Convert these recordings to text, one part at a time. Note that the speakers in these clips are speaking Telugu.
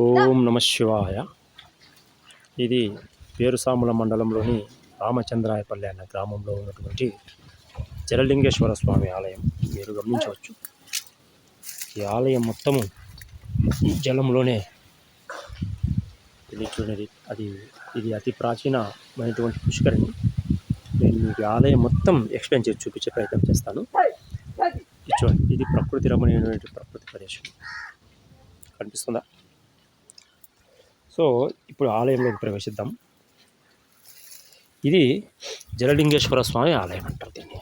ఓం నమ శివాయ. ఇది పేరుసాముల మండలంలోని రామచంద్రాయపల్లి అన్న గ్రామంలో ఉన్నటువంటి జలలింగేశ్వర స్వామి ఆలయం. మీరు గమనించవచ్చు. ఈ ఆలయం మొత్తము జలంలోనే చూడండి. అది ఇది అతి ప్రాచీనమైనటువంటి పుష్కరిణి. నేను మీకు ఈ ఆలయం మొత్తం ఎక్స్ప్లెయిన్ చేసి చూపించే ప్రయత్నం చేస్తాను. ఇది చూడండి. ఇది ప్రకృతి రమణీయమైనటువంటి ప్రకృతి ప్రదేశం. కనిపిస్తుందా? సో ఇప్పుడు ఆలయంలోకి ప్రవేశిద్దాం. ఇది జలలింగేశ్వర స్వామి ఆలయం అంటారు దీన్ని.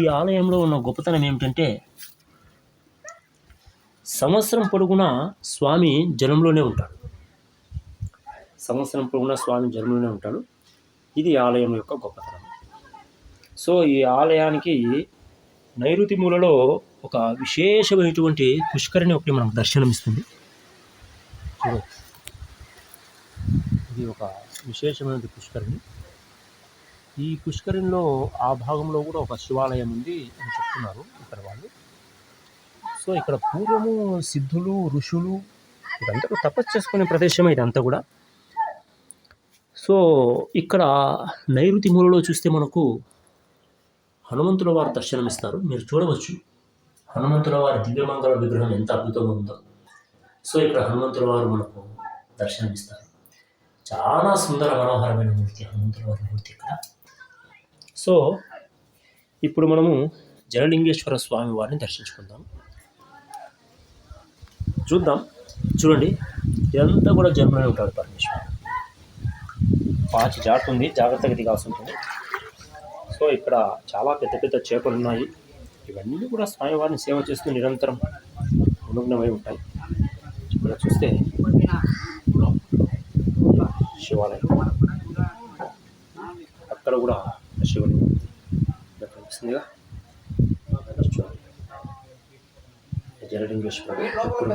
ఈ ఆలయంలో ఉన్న గొప్పతనం ఏమిటంటే సంవత్సరం పొడుగునా స్వామి జలంలోనే ఉంటాడు. సంవత్సరం పొడుగునా స్వామి జలంలోనే ఉంటాడు. ఇది ఆలయం యొక్క గొప్పతనం. సో ఈ ఆలయానికి నైరుతి మూలలో ఒక విశేషమైనటువంటి పుష్కరిణి ఒకటి మనకు దర్శనమిస్తుంది. చూడవచ్చు ఇది ఒక విశేషమైన పుష్కరిణి. ఈ పుష్కరిణిలో ఆ భాగంలో కూడా ఒక శివాలయం ఉంది అని చెప్తున్నారు ఇక్కడ వాళ్ళు. సో ఇక్కడ పూర్వము సిద్ధులు ఋషులు ఇదంతా కూడా తపస్సు చేసుకునే ప్రదేశమే ఇదంతా కూడా. సో ఇక్కడ నైరుతి మూలలో చూస్తే మనకు హనుమంతుల వారు దర్శనమిస్తారు. మీరు చూడవచ్చు. హనుమంతుల వారి దివ్యమంగళ విగ్రహం ఎంత అద్భుతంగా ఉందో. సో ఇక్కడ హనుమంతుల వారు మనకు దర్శనమిస్తారు. చాలా సుందర మనోహరమైన మూర్తి హనుమంతుల వారి మూర్తి ఇక్కడ. సో ఇప్పుడు మనము జలలింగేశ్వర స్వామి వారిని దర్శించుకుందాం. చూద్దాం. చూడండి ఇదంతా కూడా జన్మలో ఉంటాడు పరమేశ్వరుడు. పాచి జారుతుంది జాగ్రత్తగా దిగాల్సి ఉంటుంది. సో ఇక్కడ చాలా పెద్ద పెద్ద చేపలు ఉన్నాయి. ఇవన్నీ కూడా స్వామివారిని సేవ చేస్తూ నిరంతరం నిమగ్నమై ఉంటాయి. ఇక్కడ చూస్తే శివాలయం. అక్కడ కూడా శివుని ఇక్కడ కనిపిస్తుందిగా. చూడండి. జలలింగేశ్వరుడు ఎప్పుడు కూడా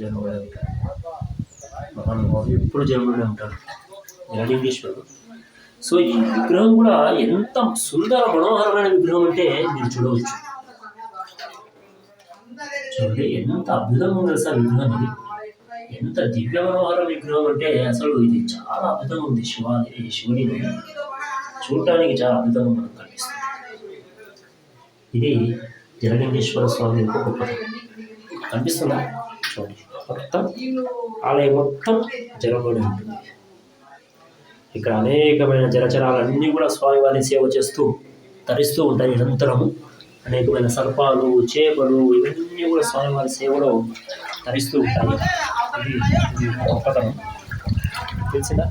జన్మలో ఉంటాడు మహానుభావుడు ఎప్పుడు జన్మలోనే ఉంటాడు జలలింగేశ్వరుడు సో ఈ విగ్రహం కూడా ఎంత సుందర మనోహరమైన విగ్రహం అంటే మీరు చూడవచ్చు. చూడండి ఎంత అద్భుతంగా ఉంది అసలు విగ్రహం ఇది. ఎంత దివ్య మనోహర విగ్రహం అంటే అసలు ఇది చాలా అద్భుతంగా ఉంది శివ శివుని చూడటానికి చాలా అద్భుతంగా మనకు కనిపిస్తుంది. ఇది జలగంగేశ్వర స్వామి యొక్క గొప్పతనం కనిపిస్తుందా? చూడండి మొత్తం ఆలయం మొత్తం జలంలోనే ఉంటుంది. ఇక్కడ అనేకమైన జలచరాలన్నీ కూడా స్వామివారిని సేవ చేస్తూ తరిస్తూ ఉంటాయి నిరంతరము. అనేకమైన సర్పాలు చేపలు ఇవన్నీ కూడా స్వామివారి సేవలో తరిస్తూ ఉంటాయి. ఇది ఇది ఒక గొప్పతనం తెలిసిందా?